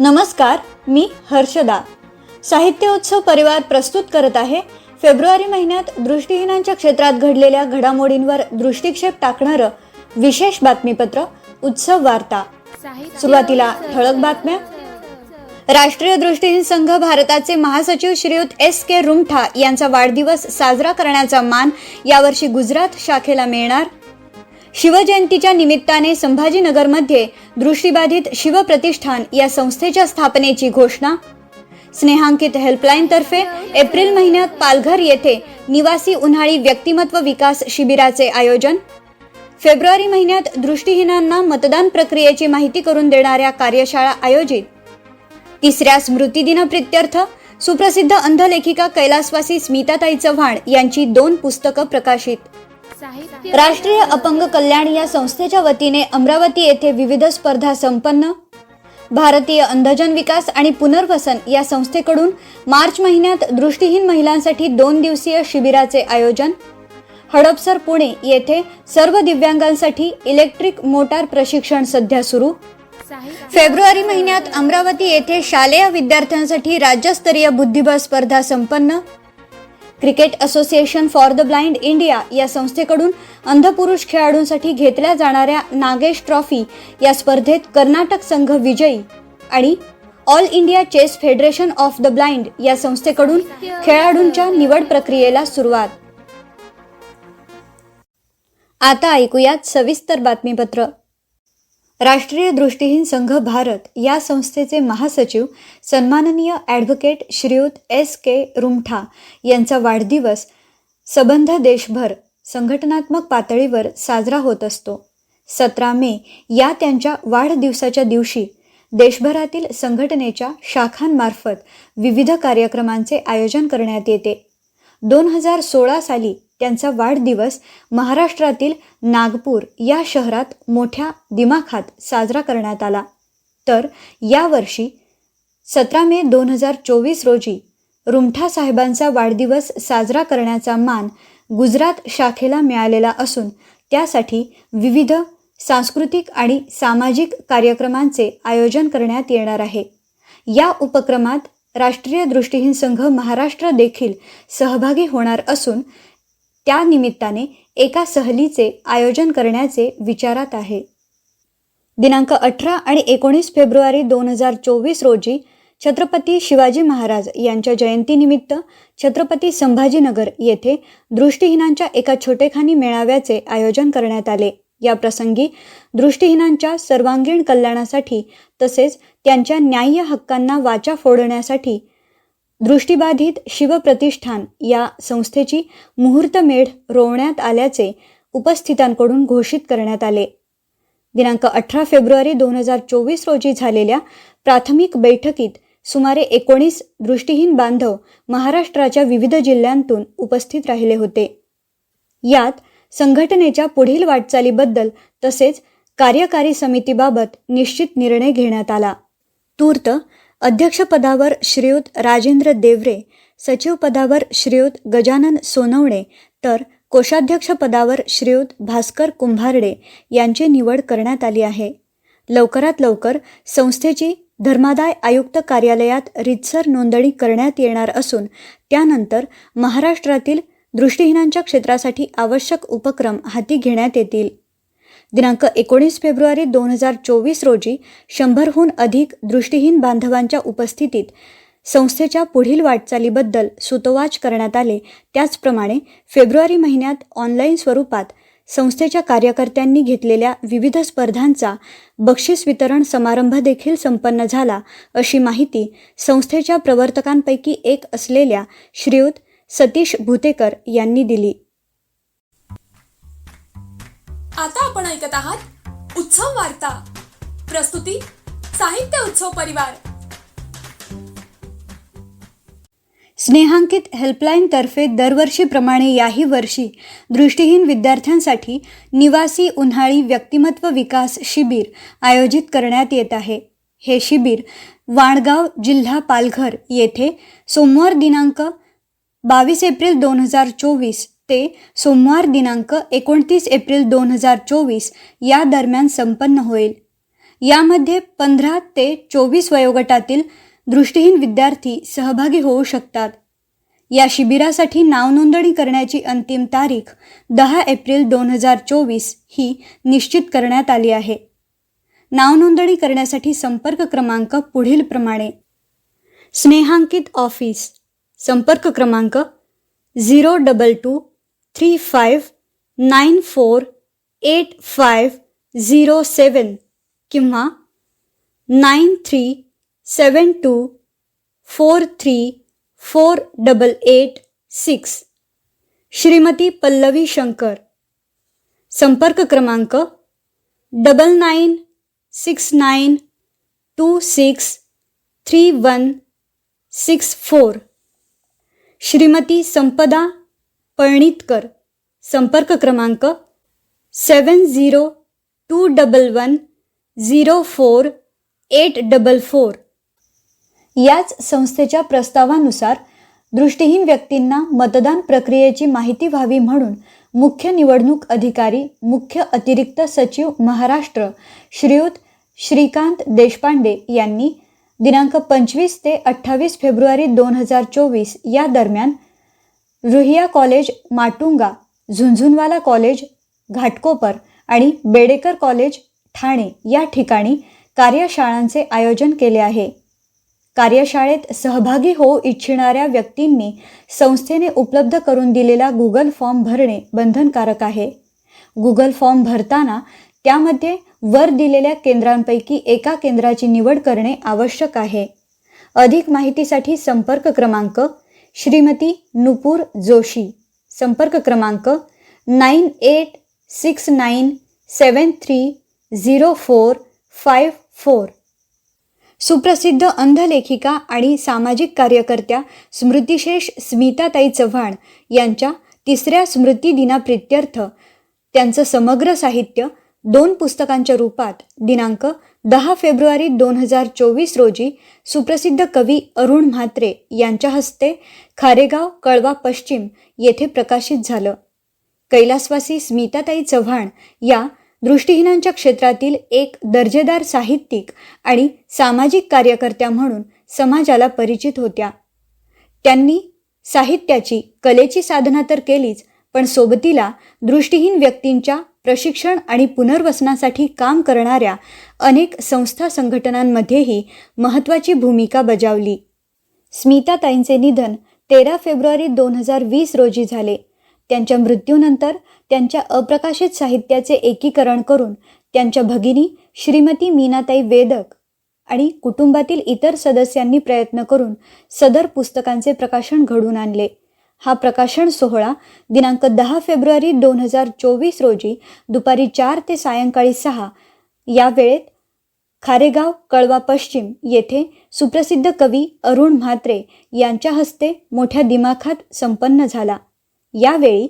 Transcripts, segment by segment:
नमस्कार मी हर्षदा. साहित्य उत्सव परिवार प्रस्तुत करत आहे. फेब्रुवारी महिन्यात दृष्टिहीनांच्या क्षेत्रात घडलेल्या घडामोडींवर दृष्टिक्षेप टाकणारं विशेष बातमीपत्र उत्सव वार्ता. सुरुवातीला ठळक बातम्या. राष्ट्रीय दृष्टीहीन संघ भारताचे महासचिव श्रीयुत एस के रुमठा यांचा वाढदिवस साजरा करण्याचा मान यावर्षी गुजरात शाखेला मिळणार. शिवजयंतीच्या निमित्ताने संभाजीनगरमध्ये दृष्टीबाधित शिवप्रतिष्ठान या संस्थेच्या स्थापनेची घोषणा. स्नेहांकित हेल्पलाईनतर्फे एप्रिल महिन्यात पालघर येथे निवासी उन्हाळी व्यक्तिमत्व विकास शिबिराचे आयोजन. फेब्रुवारी महिन्यात दृष्टिहीनांना मतदान प्रक्रियेची माहिती करून देणाऱ्या कार्यशाळा आयोजित. तिसऱ्या स्मृतिदिन प्रित्यर्थ सुप्रसिद्ध अंधलेखिका कैलासवासी स्मिताताई चव्हाण यांची दोन पुस्तकं प्रकाशित. राष्ट्रीय अपंग कल्याण या संस्थेच्या वतीने अमरावती येथे विविध स्पर्धा संपन्न. भारतीय अंधजन विकास आणि पुनर्वसन या संस्थेकडून मार्च महिन्यात दृष्टिहीन महिलांसाठी दोन दिवसीय शिबिराचे आयोजन. हडपसर पुणे येथे सर्व दिव्यांगांसाठी इलेक्ट्रिक मोटार प्रशिक्षण सध्या सुरू. फेब्रुवारी महिन्यात अमरावती येथे शालेय विद्यार्थ्यांसाठी राज्यस्तरीय बुद्धिबळ स्पर्धा संपन्न. Cricket association for the blind India या संस्थेकडून अंधपुरुष खेळाडूंसाठी घेतल्या जाणाऱ्या नागेश ट्रॉफी या स्पर्धेत कर्नाटक संघ विजयी आणि all India chess federation of the blind या संस्थेकडून खेळाडूंच्या निवड प्रक्रियेला सुरुवात. आता ऐकूयात सविस्तर बातमीपत्र. राष्ट्रीय दृष्टीहीन संघ भारत या संस्थेचे महासचिव सन्माननीय ॲडव्होकेट श्रीयुत एस के रुमठा यांचा वाढदिवस सबंध देशभर संघटनात्मक पातळीवर साजरा होत असतो. सतरा मे या त्यांच्या वाढदिवसाच्या दिवशी देशभरातील संघटनेच्या शाखांमार्फत विविध कार्यक्रमांचे आयोजन करण्यात येते. दोन हजार सोळा साली त्यांचा वाढदिवस महाराष्ट्रातील नागपूर या शहरात मोठ्या दिमाखात साजरा करण्यात आला. तर यावर्षी सतरा मे दोन हजार चोवीस रोजी रुमठा साहेबांचा वाढदिवस साजरा करण्याचा मान गुजरात शाखेला मिळालेला असून त्यासाठी विविध सांस्कृतिक आणि सामाजिक कार्यक्रमांचे आयोजन करण्यात येणार आहे. या उपक्रमात राष्ट्रीय दृष्टीहीन संघ महाराष्ट्र देखील सहभागी होणार असून त्या निमित्ताने एका सहलीचे आयोजन करण्याचे विचारात आहे. दिनांक अठरा आणि एकोणीस फेब्रुवारी दोन हजार चोवीस रोजी छत्रपती शिवाजी महाराज यांच्या जयंतीनिमित्त छत्रपती संभाजीनगर येथे दृष्टिहीनांच्या एका छोटेखानी मेळाव्याचे आयोजन करण्यात आले. या प्रसंगी दृष्टिहीनांच्या सर्वांगीण कल्याणासाठी तसेच त्यांच्या न्याय्य हक्कांना वाचा फोडण्यासाठी दृष्टीबाधित शिवप्रतिष्ठान या संस्थेची मुहूर्तमेढ रोवण्यात आल्याचे उपस्थितांकडून घोषित करण्यात आले. दिनांक अठरा फेब्रुवारी दोन हजार चोवीस रोजी झालेल्या प्राथमिक बैठकीत सुमारे एकोणीस दृष्टीहीन बांधव महाराष्ट्राच्या विविध जिल्ह्यांतून उपस्थित राहिले होते. यात संघटनेच्या पुढील वाटचालीबद्दल तसेच कार्यकारी समितीबाबत निश्चित निर्णय घेण्यात आला. तूर्त अध्यक्षपदावर श्रीयुत राजेंद्र देवरे सचिवपदावर श्रीयुत गजानन सोनवणे तर कोषाध्यक्षपदावर श्रीयुत भास्कर कुंभारडे यांची निवड करण्यात आली आहे. लवकरात लवकर संस्थेची धर्मादाय आयुक्त कार्यालयात रितसर नोंदणी करण्यात येणार असून त्यानंतर महाराष्ट्रातील दृष्टिहीनांच्या क्षेत्रासाठी आवश्यक उपक्रम हाती घेण्यात येतील. दिनांक एकोणीस फेब्रुवारी दोन हजार चोवीस रोजी शंभरहून अधिक दृष्टीहीन बांधवांच्या उपस्थितीत संस्थेच्या पुढील वाटचालीबद्दल सुतोवाच करण्यात आले. त्याचप्रमाणे फेब्रुवारी महिन्यात ऑनलाईन स्वरूपात संस्थेच्या कार्यकर्त्यांनी घेतलेल्या विविध स्पर्धांचा बक्षीस वितरण समारंभ देखील संपन्न झाला अशी माहिती संस्थेच्या प्रवर्तकांपैकी एक असलेल्या श्रीयुत सतीश भुतेकर यांनी दिली. आता आपण ऐकत आहात उत्सव वार्ता. प्रस्तुती साहित्य उत्सव परिवार. स्नेहांकित हेल्पलाईनतर्फे दरवर्षीप्रमाणे याही वर्षी दृष्टीहीन विद्यार्थ्यांसाठी निवासी उन्हाळी व्यक्तिमत्व विकास शिबिर आयोजित करण्यात येत आहे. हे शिबिर वाणगाव जिल्हा पालघर येथे सोमवार दिनांक बावीस एप्रिल दोन हजार चोवीस ते सोमवार दिनांक एकोणतीस एप्रिल दोन हजार चोवीस या दरम्यान संपन्न होईल. यामध्ये पंधरा ते चोवीस वयोगटातील दृष्टीहीन विद्यार्थी सहभागी होऊ शकतात. या शिबिरासाठी नावनोंदणी करण्याची अंतिम तारीख दहा एप्रिल दोन हजार चोवीस ही निश्चित करण्यात आली आहे. नावनोंदणी करण्यासाठी संपर्क क्रमांक पुढीलप्रमाणे स्नेहांकित ऑफिस. संपर्क क्रमांक zero double two three five nine four eight five zero seven किंवा nine three seven two four three four double eight six Shrimati Pallavi Shankar. संपर्क क्रमांक double nine six nine two six three one six four Shrimati Sampada Palnitkar संपर्क क्रमांक seven zero two double one zero four eight double four. याच संस्थेच्या प्रस्तावानुसार दृष्टीहीन व्यक्तींना मतदान प्रक्रियेची माहिती व्हावी म्हणून मुख्य निवडणूक अधिकारी मुख्य अतिरिक्त सचिव महाराष्ट्र श्रीयुत श्रीकांत देशपांडे यांनी दिनांक पंचवीस ते अठ्ठावीस फेब्रुवारी दोन हजार चोवीस या दरम्यान रुहिया कॉलेज माटुंगा झुंझुनवाला कॉलेज घाटकोपर आणि बेडेकर कॉलेज ठाणे या ठिकाणी कार्यशाळांचे आयोजन केले आहे. कार्यशाळेत सहभागी होऊ इच्छिणाऱ्या व्यक्तींनी संस्थेने उपलब्ध करून दिलेला गुगल फॉर्म भरणे बंधनकारक आहे. गुगल फॉर्म भरताना त्यामध्ये वर दिलेल्या केंद्रांपैकी एका केंद्राची निवड करणे आवश्यक आहे. अधिक माहितीसाठी संपर्क क्रमांक श्रीमती नुपूर जोशी. संपर्क क्रमांक nine eight six nine seven three zero four five four. सुप्रसिद्ध अंधलेखिका आणि सामाजिक कार्यकर्त्या स्मृतिशेष स्मिताताई चव्हाण यांच्या तिसऱ्या स्मृतिदिनाप्रित्यर्थ त्यांचं समग्र साहित्य दोन पुस्तकांच्या रूपात दिनांक दहा फेब्रुवारी दोन हजार चोवीस रोजी सुप्रसिद्ध कवी अरुण म्हात्रे यांच्या हस्ते खारेगाव कळवा पश्चिम येथे प्रकाशित झालं. कैलासवासी स्मिताताई चव्हाण या दृष्टीहीनांच्या क्षेत्रातील एक दर्जेदार साहित्यिक आणि सामाजिक कार्यकर्त्या म्हणून समाजाला परिचित होत्या. त्यांनी साहित्याची कलेची साधना तर केलीच पण सोबतीला दृष्टीहीन व्यक्तींच्या प्रशिक्षण आणि पुनर्वसनासाठी काम करणाऱ्या अनेक संस्था संघटनांमध्येही महत्त्वाची भूमिका बजावली. स्मिताताईंचे निधन तेरा फेब्रुवारी दोन हजार वीस रोजी झाले. त्यांच्या मृत्यूनंतर त्यांच्या अप्रकाशित साहित्याचे एकीकरण करून त्यांच्या भगिनी श्रीमती मीनाताई वेदक आणि कुटुंबातील इतर सदस्यांनी प्रयत्न करून सदर पुस्तकांचे प्रकाशन घडून आणले. हा प्रकाशन सोहळा दिनांक दहा फेब्रुवारी दोन हजार चोवीस रोजी दुपारी चार ते सायंकाळी सहा या वेळेत खारेगाव कळवा पश्चिम येथे सुप्रसिद्ध कवी अरुण म्हात्रे यांच्या हस्ते मोठ्या दिमाखात संपन्न झाला. यावेळी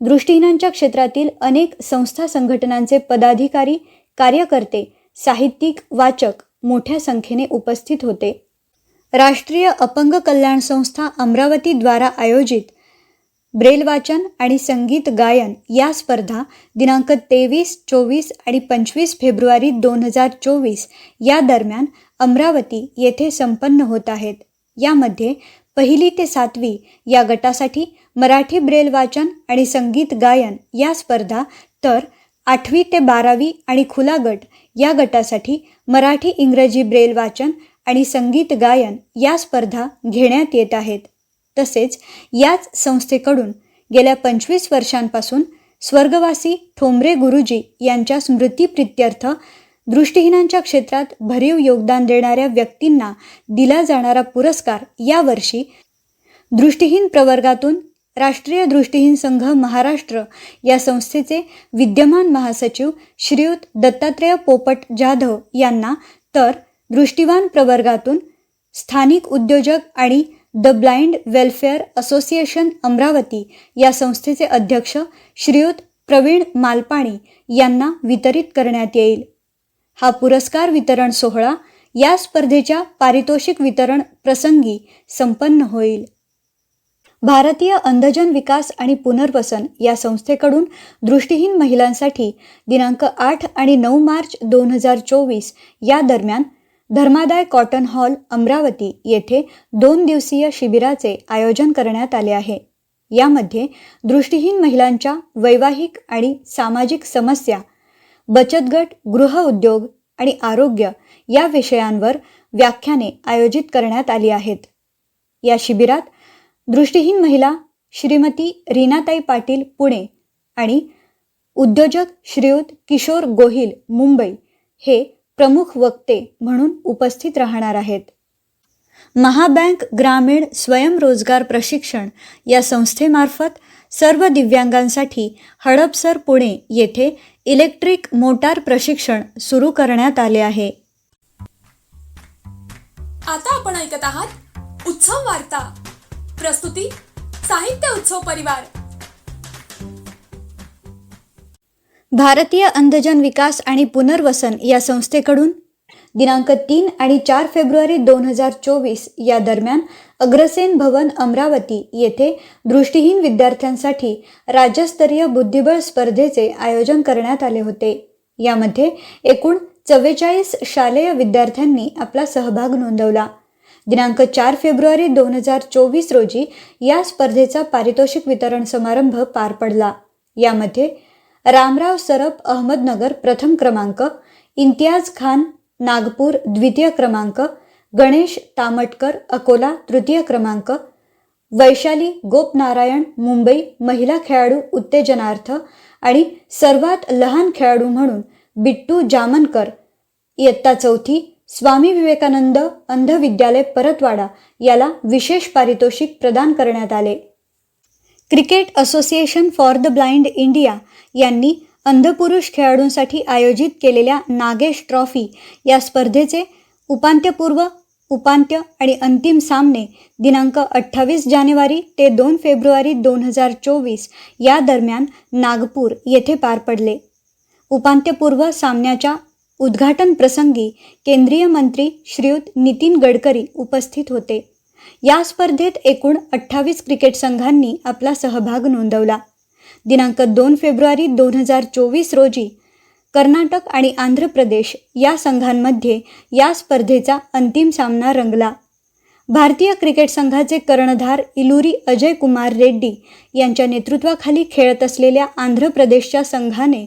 दृष्टीहीनांच्या क्षेत्रातील अनेक संस्था संघटनांचे पदाधिकारी कार्यकर्ते साहित्यिक वाचक मोठ्या संख्येने उपस्थित होते. राष्ट्रीय अपंग कल्याण संस्था अमरावतीद्वारा आयोजित ब्रेल वाचन आणि संगीत गायन या स्पर्धा दिनांक तेवीस चोवीस आणि पंचवीस फेब्रुवारी दोन हजार चोवीस या दरम्यान अमरावती येथे संपन्न होत आहेत. यामध्ये पहिली ते सातवी या गटासाठी मराठी ब्रेल वाचन आणि संगीत गायन या स्पर्धा तर आठवी ते बारावी आणि खुला गट या गटासाठी मराठी इंग्रजी ब्रेल वाचन आणि संगीत गायन या स्पर्धा घेण्यात येत आहेत. तसेच याच संस्थेकडून गेल्या पंचवीस वर्षांपासून स्वर्गवासी ठोंबरे गुरुजी यांच्या स्मृतीप्रित्यर्थ दृष्टीहीनांच्या क्षेत्रात भरीव योगदान देणाऱ्या व्यक्तींना दिला जाणारा पुरस्कार यावर्षी दृष्टीहीन प्रवर्गातून राष्ट्रीय दृष्टीहीन संघ महाराष्ट्र या संस्थेचे विद्यमान महासचिव श्रीयुत दत्तात्रेय पोपट जाधव यांना तर दृष्टिवान प्रवर्गातून स्थानिक उद्योजक आणि the blind welfare association Amravati या संस्थेचे अध्यक्ष श्रीयुत प्रवीण मालपाणी यांना वितरित करण्यात येईल. हा पुरस्कार वितरण सोहळा या स्पर्धेच्या पारितोषिक वितरण प्रसंगी संपन्न होईल. भारतीय अंधजन विकास आणि पुनर्वसन या संस्थेकडून दृष्टीहीन महिलांसाठी दिनांक आठ आणि नऊ मार्च दोन हजार चोवीस या दरम्यान धर्मादाय कॉटन हॉल अमरावती येथे दोन दिवसीय शिबिराचे आयोजन करण्यात आले आहे. यामध्ये दृष्टीहीन महिलांच्या वैवाहिक आणि सामाजिक समस्या बचत गट गृहउद्योग आणि आरोग्य या विषयांवर व्याख्याने आयोजित करण्यात आली आहेत. या शिबिरात दृष्टीहीन महिला श्रीमती रीनाताई पाटील पुणे आणि उद्योजक श्रीयुत किशोर गोहिल मुंबई हे प्रमुख वक्ते म्हणून उपस्थित राहणार आहेत. महाबँक ग्रामीण स्वयंरोजगार प्रशिक्षण या संस्थेमार्फत सर्व दिव्यांगांसाठी हडपसर पुणे येथे इलेक्ट्रिक मोटार प्रशिक्षण सुरू करण्यात आले आहे. आता आपण ऐकत आहात उत्सव वार्ता. प्रस्तुती साहित्य उत्सव परिवार. भारतीय अंधजन विकास आणि पुनर्वसन या संस्थेकडून दिनांक तीन आणि चार फेब्रुवारी दोन हजार चोवीस या दरम्यान अग्रसेन भवन अमरावती येथे दृष्टीहीन विद्यार्थ्यांसाठी राज्यस्तरीय बुद्धिबळ स्पर्धेचे आयोजन करण्यात आले होते. यामध्ये एकूण चव्वेचाळीस शालेय विद्यार्थ्यांनी आपला सहभाग नोंदवला. दिनांक चार फेब्रुवारी दोन हजार चोवीस रोजी या स्पर्धेचा पारितोषिक वितरण समारंभ पार पडला. यामध्ये रामराव सरप अहमदनगर प्रथम क्रमांक इम्तियाज खान नागपूर द्वितीय क्रमांक गणेश तामटकर अकोला तृतीय क्रमांक वैशाली गोपनारायण मुंबई महिला खेळाडू उत्तेजनार्थ आणि सर्वात लहान खेळाडू म्हणून बिट्टू जामनकर इयत्ता चौथी स्वामी विवेकानंद अंध विद्यालय परतवाडा याला विशेष पारितोषिक प्रदान करण्यात आले. Cricket association for the blind India यांनी अंधपुरुष खेळाडूंसाठी आयोजित केलेल्या नागेश ट्रॉफी या स्पर्धेचे उपांत्यपूर्व उपांत्य आणि अंतिम सामने दिनांक अठ्ठावीस जानेवारी ते दोन फेब्रुवारी दोन हजार चोवीस या दरम्यान नागपूर येथे पार पडले. उपांत्यपूर्व सामन्याच्या उद्घाटन प्रसंगी केंद्रीय मंत्री श्रीयुत नितीन गडकरी उपस्थित होते. या स्पर्धेत एकूण अठ्ठावीस क्रिकेट संघांनी आपला सहभाग नोंदवला. दिनांक दोन फेब्रुवारी दोन हजार चोवीस रोजी कर्नाटक आणि आंध्र प्रदेश या संघांमध्ये या स्पर्धेचा अंतिम सामना रंगला. भारतीय क्रिकेट संघाचे कर्णधार इलुरी अजय कुमार रेड्डी यांच्या नेतृत्वाखाली खेळत असलेल्या आंध्र प्रदेशच्या संघाने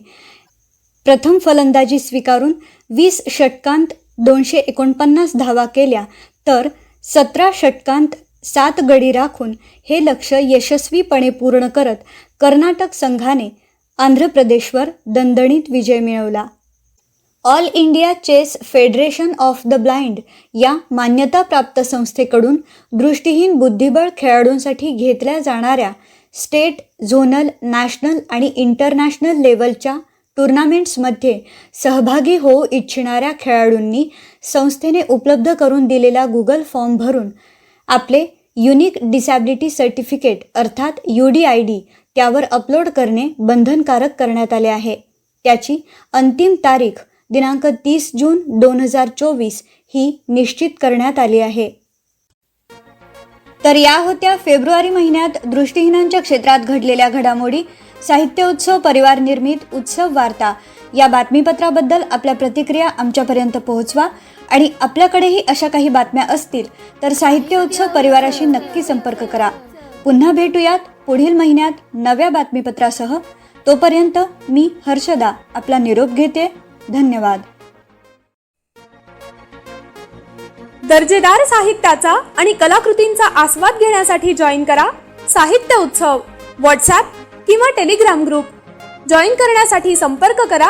प्रथम फलंदाजी स्वीकारून वीस षटकांत दोनशे एकोणपन्नास धावा केल्या तर सतरा षटकांत सात गडी राखून हे लक्ष्य यशस्वीपणे पूर्ण करत कर्नाटक संघाने आंध्र प्रदेशवर दणदणीत विजय मिळवला. All India chess federation of the blind या मान्यताप्राप्त संस्थेकडून दृष्टीहीन बुद्धिबळ खेळाडूंसाठी घेतल्या जाणाऱ्या स्टेट झोनल नॅशनल आणि इंटरनॅशनल लेवलच्या टुर्नामेंट्समध्ये सहभागी होऊ इच्छिणाऱ्या खेळाडूंनी संस्थेने उपलब्ध करून दिलेला गुगल फॉर्म भरून आपले युनिक डिसॅबिलिटी सर्टिफिकेट अर्थात यू डी आय डी त्यावर अपलोड करणे बंधनकारक करण्यात आले आहे. त्याची अंतिम तारीख दिनांक तीस जून दोन हजार चोवीस ही निश्चित करण्यात आली आहे. तर या होत्या फेब्रुवारी महिन्यात दृष्टीहीनांच्या क्षेत्रात घडलेल्या घडामोडी साहित्य उत्सव परिवार निर्मित उत्सव वार्ता या बातमीपत्राबद्दल आपल्या प्रतिक्रिया आमच्यापर्यंत पोहोचवा आणि आपल्याकडेही अशा काही बातम्या असतील तर साहित्य उत्सव परिवाराशी नक्की संपर्क करा. पुन्हा भेटूयात पुढील महिन्यात नव्या बातमीपत्रासह. तोपर्यंत मी हर्षदा आपला निरोप घेते. धन्यवाद. दर्जेदार साहित्याचा आणि कलाकृतींचा आस्वाद घेण्यासाठी जॉईन करा साहित्य उत्सव. व्हॉट्सॲप किंवा टेलिग्राम ग्रुप. जॉईन करण्यासाठी संपर्क करा